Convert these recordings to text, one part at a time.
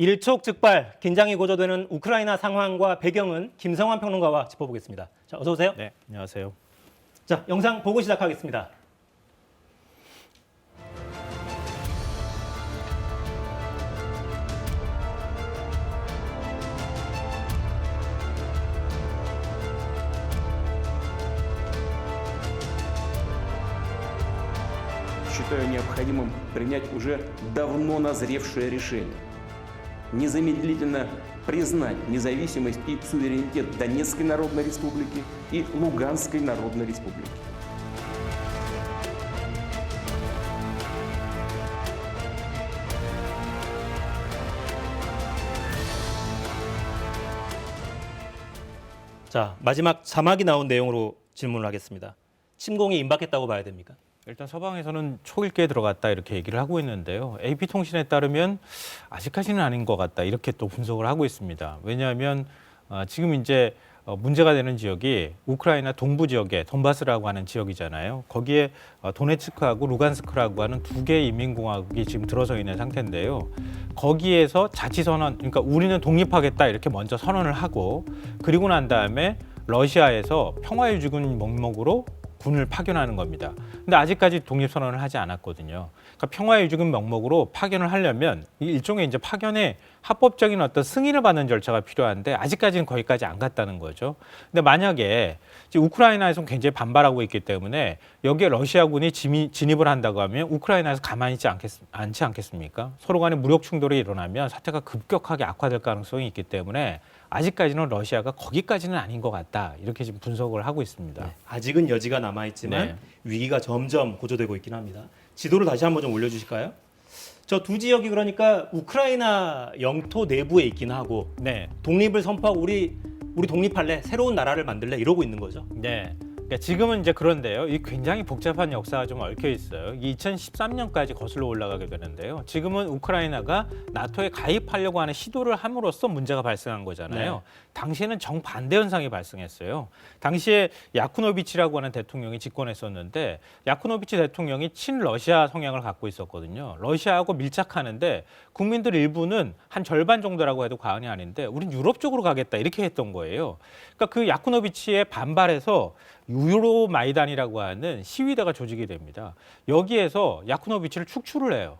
일촉즉발 긴장이 고조되는 우크라이나 상황과 배경은 김성환 평론가와 짚어보겠습니다. 자, 어서 오세요. 네, 안녕하세요. 자, 영상 보고 시작하겠습니다. считаю необходимым принять уже давно назревшее решение. Незамедлительно признать независимость и суверенитет Донецкой Народной Республики и Луганской Народной Республики. 자, 마지막 자막이 나온 내용으로 질문을 하겠습니다. 침공이 임박했다고 봐야 됩니까? 일단 서방에서는 초일기에 들어갔다 이렇게 얘기를 하고 있는데요. AP 통신에 따르면 아직까지는 아닌 것 같다 이렇게 또 분석을 하고 있습니다. 왜냐하면 어, 지금 이제 어, 문제가 되는 지역이 우크라이나 동부 지역의 돈바스라고 하는 지역이잖아요. 거기에 어, 도네츠크하고 루간스크라고 하는 두 개의 인민공화국이 지금 들어서 있는 상태인데요. 거기에서 자치 선언, 그러니까 우리는 독립하겠다 이렇게 먼저 선언을 하고 그리고 난 다음에 러시아에서 평화유지군 목록으로 군을 파견하는 겁니다. 근데 아직까지 독립선언을 하지 않았거든요. 그러니까 평화 유지군 명목으로 파견을 하려면 이 일종의 이제 파견의 합법적인 어떤 승인을 받는 절차가 필요한데 아직까지는 거기까지 안 갔다는 거죠. 근데 만약에 우크라이나에서 굉장히 반발하고 있기 때문에 여기에 러시아군이 진입- 진입을 한다고 하면 우크라이나에서 가만히 있지 않겠, 않지 않겠습니까? 서로 간에 무력 충돌이 일어나면 사태가 급격하게 악화될 가능성이 있기 때문에 아직까지는 러시아가 거기까지는 아닌 것 같다. 이렇게 지금 분석을 하고 있습니다. 네, 아직은 여지가 남아 있지만 네. 위기가 점점 고조되고 있긴 합니다. 지도를 다시 한번 좀 올려주실까요? 저 두 지역이 그러니까 우크라이나 영토 내부에 있긴 하고 네. 독립을 선포하고 우리 우리 독립할래 새로운 나라를 만들래 이러고 있는 거죠. 네. 그러니까 지금은 이제 그런데요. 이 굉장히 복잡한 역사가 좀 얽혀 있어요. 2013년까지 거슬러 올라가게 되는데요. 지금은 우크라이나가 나토에 가입하려고 하는 시도를 함으로써 문제가 발생한 거잖아요. 네. 당시에는 정반대 현상이 발생했어요. 당시에 야쿠노비치라고 하는 대통령이 집권했었는데 야쿠노비치 대통령이 친러시아 성향을 갖고 있었거든요. 러시아하고 밀착하는데 국민들 일부는 한 절반 정도라고 해도 과언이 아닌데 우린 유럽 쪽으로 가겠다 이렇게 했던 거예요. 그러니까 그 야쿠노비치에 반발해서 유로 마이단이라고 하는 시위대가 조직이 됩니다. 여기에서 야쿠노비치를 축출을 해요.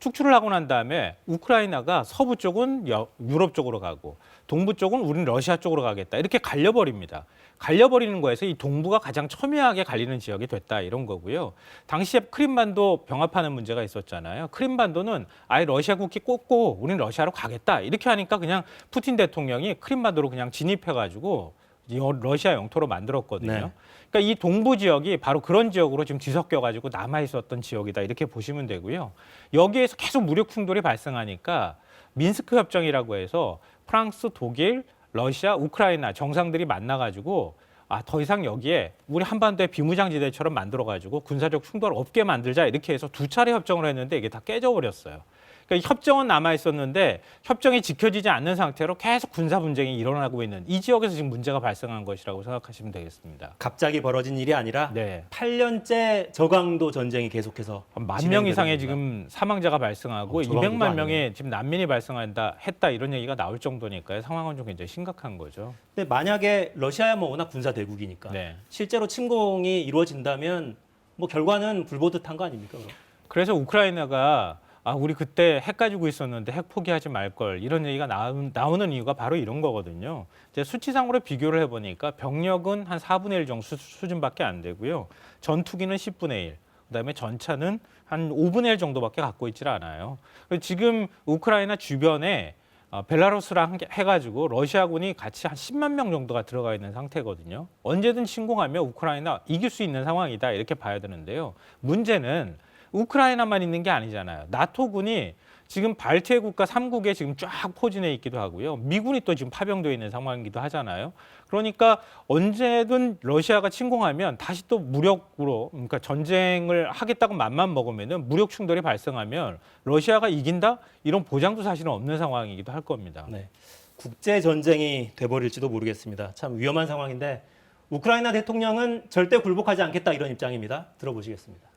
축출을 하고 난 다음에 우크라이나가 서부 쪽은 여- 유럽 쪽으로 가고 동부 쪽은 우리는 러시아 쪽으로 가겠다 이렇게 갈려버립니다. 갈려버리는 거에서 이 동부가 가장 첨예하게 갈리는 지역이 됐다 이런 거고요. 당시에 크림반도 병합하는 문제가 있었잖아요. 크림반도는 아예 러시아 국기 꽂고 우리는 러시아로 가겠다 이렇게 하니까 그냥 푸틴 대통령이 크림반도로 그냥 진입해가지고 여- 러시아 영토로 만들었거든요. 네. 그러니까 이 동부 지역이 바로 그런 지역으로 지금 뒤섞여 가지고 남아 있었던 지역이다 이렇게 보시면 되고요. 여기에서 계속 무력 충돌이 발생하니까 민스크 협정이라고 해서 프랑스, 독일, 러시아, 우크라이나 정상들이 만나 가지고 아, 더 이상 여기에 우리 한반도의 비무장지대처럼 만들어 가지고 군사적 충돌 없게 만들자 이렇게 해서 두 차례 협정을 했는데 이게 다 깨져 버렸어요. 그러니까 이 협정은 남아 있었는데 협정이 지켜지지 않는 상태로 계속 군사 분쟁이 일어나고 있는 이 지역에서 지금 문제가 발생한 것이라고 생각하시면 되겠습니다. 갑자기 벌어진 일이 아니라 네. 8년째 저강도 전쟁이 계속해서 만 명 이상의. 지금 사망자가 발생하고 어, 저강도가 200만 명의. 지금 난민이 발생한다 했다 이런 얘기가 나올 정도니까요. 상황은 좀 굉장히 심각한 거죠. 근데 만약에 러시아야 뭐 워낙 군사 대국이니까 네. 실제로 침공이 이루어진다면 뭐 결과는 불보듯한 거 아닙니까? 그럼? 그래서 우크라이나가 아 우리 그때 핵 가지고 있었는데 핵 포기하지 말 걸 이런 얘기가 나오, 나오는 이유가 바로 이런 거거든요. 이제 수치상으로 비교를 해보니까 병력은 한 4분의 1 정도 수- 수준밖에 안 되고요. 전투기는 10분의 1. 그다음에 전차는 한 5분의 1 정도밖에 갖고 있질 않아요. 지금 우크라이나 주변에 어, 벨라루스랑 해가지고 러시아군이 같이 한 10만 명 정도가 들어가 있는 상태거든요. 언제든 침공하면 우크라이나 이길 수 있는 상황이다 이렇게 봐야 되는데요. 문제는 우크라이나만 있는 게 아니잖아요. 나토군이 지금 발트해 국가 3국에 지금 쫙 포진해 있기도 하고요. 미군이 또 지금 파병되어 있는 상황이기도 하잖아요. 그러니까 언제든 러시아가 침공하면 다시 또 무력으로 그러니까 전쟁을 하겠다고 맘만 먹으면은 무력 충돌이 발생하면 러시아가 이긴다 이런 보장도 사실은 없는 상황이기도 할 겁니다. 네. 국제 전쟁이 돼버릴지도 모르겠습니다. 참 위험한 상황인데 우크라이나 대통령은 절대 굴복하지 않겠다 이런 입장입니다. 들어보시겠습니다.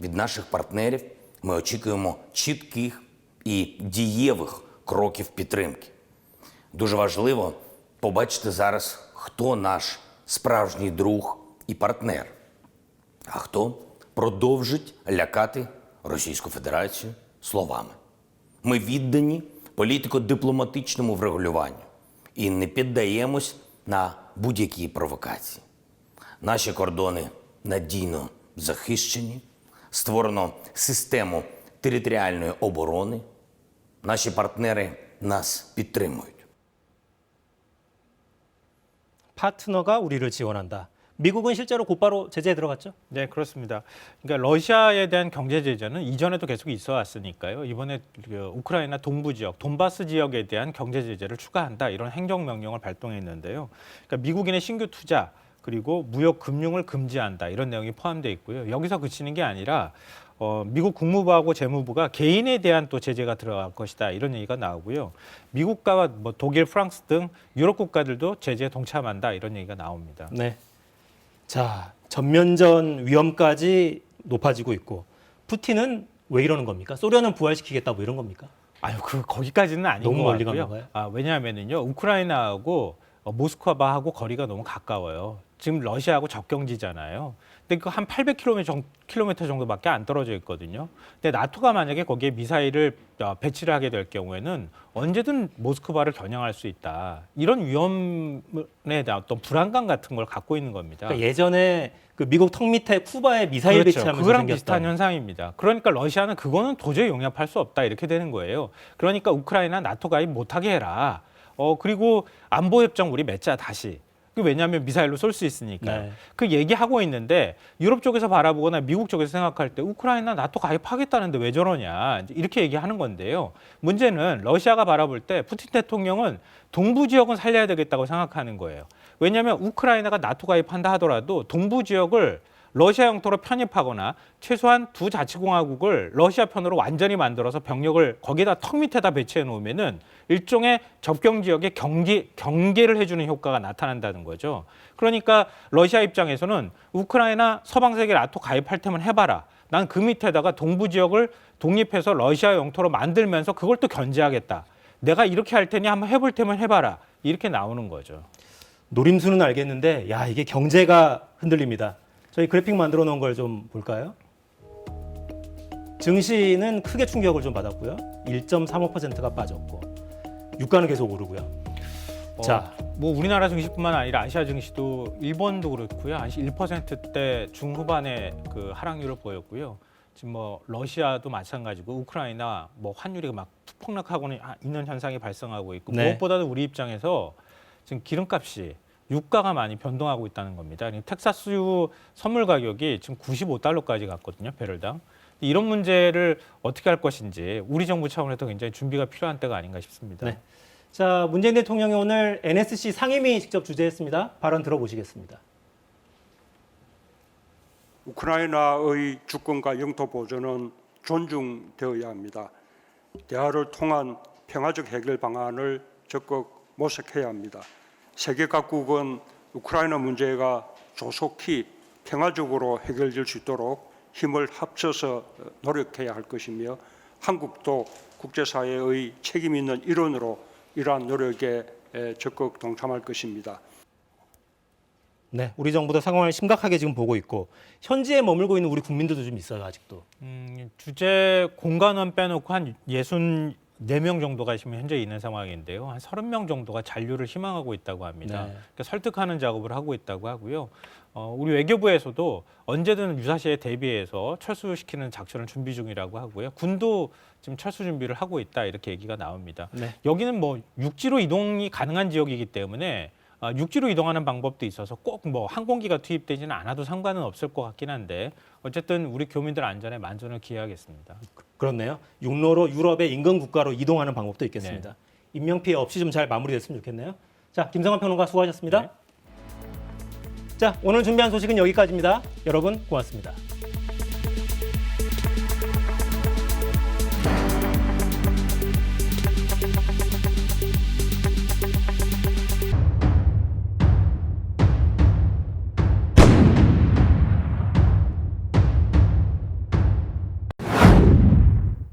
Від наших партнерів ми очікуємо чітких і дієвих кроків підтримки. Дуже важливо побачити зараз, хто наш справжній друг і партнер, а хто продовжить лякати Російську Федерацію словами. Ми віддані політико-дипломатичному врегулюванню і не піддаємось на будь-які провокації. Наші кордони надійно захищені, створено систему територіальної оборони. Наші партнери нас підтримують. 파트너가 우리를 지원한다. 미국은 실제로 곧바로 제재에 들어갔죠? 네, 그렇습니다. 그러니까 러시아에 대한 경제 제재는 이전에도 계속 있어 왔으니까요. 이번에 그 우크라이나 동부 지역, 돈바스 지역에 대한 경제 제재를 추가한다 이런 행정 명령을 발동했는데요. 그러니까 미국인의 신규 투자 그리고 무역 금융을 금지한다 이런 내용이 포함되어 있고요. 여기서 그치는 게 아니라 어, 미국 국무부하고 재무부가 개인에 대한 또 제재가 들어갈 것이다 이런 얘기가 나오고요. 미국과 뭐 독일, 프랑스 등 유럽 국가들도 제재에 동참한다 이런 얘기가 나옵니다. 네. 자, 전면전 위험까지 높아지고 있고 푸틴은 왜 이러는 겁니까? 소련은 부활시키겠다 뭐 이런 겁니까? 아유, 그 거기까지는 아닌 너무 것 멀리 간 같고요. 건가요? 아, 왜냐하면은요, 우크라이나하고 어, 모스크바하고 거리가 너무 가까워요. 지금 러시아하고 적경지잖아요. 근데 그 한 800km 정도, 킬로미터 정도밖에 안 떨어져 있거든요. 근데 나토가 만약에 거기에 미사일을 어, 배치를 하게 될 경우에는 언제든 모스크바를 겨냥할 수 있다. 이런 위험에 대한 어떤 불안감 같은 걸 갖고 있는 겁니다. 그러니까 예전에 그 미국 턱 밑에 쿠바에 미사일 그렇죠. 배치하면서 그거랑 생겼던 비슷한 현상입니다. 그러니까 러시아는 그거는 도저히 용납할 수 없다 이렇게 되는 거예요. 그러니까 우크라이나 나토 가입 못하게 해라. 어 그리고 안보 협정 우리 맺자 다시. 그 왜냐하면 미사일로 쏠 수 있으니까. 네. 그 얘기하고 있는데 유럽 쪽에서 바라보거나 미국 쪽에서 생각할 때 우크라이나 나토 가입하겠다는데 왜 저러냐 이렇게 얘기하는 건데요. 문제는 러시아가 바라볼 때 푸틴 대통령은 동부 지역은 살려야 되겠다고 생각하는 거예요. 왜냐하면 우크라이나가 나토 가입한다 하더라도 동부 지역을 러시아 영토로 편입하거나 최소한 두 자치공화국을 러시아 편으로 완전히 만들어서 병력을 거기다 턱 밑에다 배치해 놓으면은 일종의 접경 지역의 경계 경계를 해주는 효과가 나타난다는 거죠. 그러니까 러시아 입장에서는 우크라이나 서방 세계 나토 가입할 테면 해봐라. 난 그 밑에다가 동부 지역을 독립해서 러시아 영토로 만들면서 그걸 또 견제하겠다. 내가 이렇게 할 테니 한번 해볼 테면 해봐라. 이렇게 나오는 거죠. 노림수는 알겠는데 야 이게 경제가 흔들립니다. 저희 그래픽 만들어 놓은 걸 좀 볼까요? 증시는 크게 충격을 좀 받았고요. 1.35%가 빠졌고 유가는 계속 오르고요. 어, 자. 뭐 우리나라 증시뿐만 아니라 아시아 증시도 일본도 그렇고요. 한 1%대 중후반의 그 하락률을 보였고요. 지금 뭐 러시아도 마찬가지고 우크라이나 뭐 환율이 막 폭락하고는 하- 있는 현상이 발생하고 있고 네. 무엇보다도 우리 입장에서 지금 기름값이 유가가 많이 변동하고 있다는 겁니다. 그러니까 텍사스유 선물 가격이 지금 95달러까지 갔거든요, 배럴당. 이런 문제를 어떻게 할 것인지 우리 정부 차원에서 굉장히 준비가 필요한 때가 아닌가 싶습니다. 네. 자 문재인 대통령이 오늘 NSC 상임위 직접 주재했습니다. 발언 들어보시겠습니다. 우크라이나의 주권과 영토 보존은 존중되어야 합니다. 대화를 통한 평화적 해결 방안을 적극 모색해야 합니다. 세계 각국은 우크라이나 문제가 조속히 평화적으로 해결될 수 있도록 힘을 합쳐서 노력해야 할 것이며 한국도 국제사회의 책임 있는 일원으로 이러한 노력에 에, 적극 동참할 것입니다. 네, 우리 정부도 상황을 심각하게 지금 보고 있고 현지에 머물고 있는 우리 국민들도 좀 있어요 아직도. 음, 주재 공간원 빼놓고 한 예순 네 명 정도가 지금 현재 있는 상황인데요. 한 서른 명 정도가 잔류를 희망하고 있다고 합니다. 네. 그러니까 설득하는 작업을 하고 있다고 하고요. 어, 우리 외교부에서도 언제든 유사시에 대비해서 철수시키는 작전을 준비 중이라고 하고요. 군도 지금 철수 준비를 하고 있다 이렇게 얘기가 나옵니다. 네. 여기는 뭐 육지로 이동이 가능한 지역이기 때문에 아, 육지로 이동하는 방법도 있어서 꼭 뭐 항공기가 투입되지는 않아도 상관은 없을 것 같긴 한데 어쨌든 우리 교민들 안전에 만전을 기해야겠습니다. 그렇네요. 육로로 유럽의 인근 국가로 이동하는 방법도 있겠습니다. 인명 피해 없이 좀 잘 마무리됐으면 좋겠네요. 자, 김성환 평론가 수고하셨습니다. 네. 자, 오늘 준비한 소식은 여기까지입니다. 여러분 고맙습니다.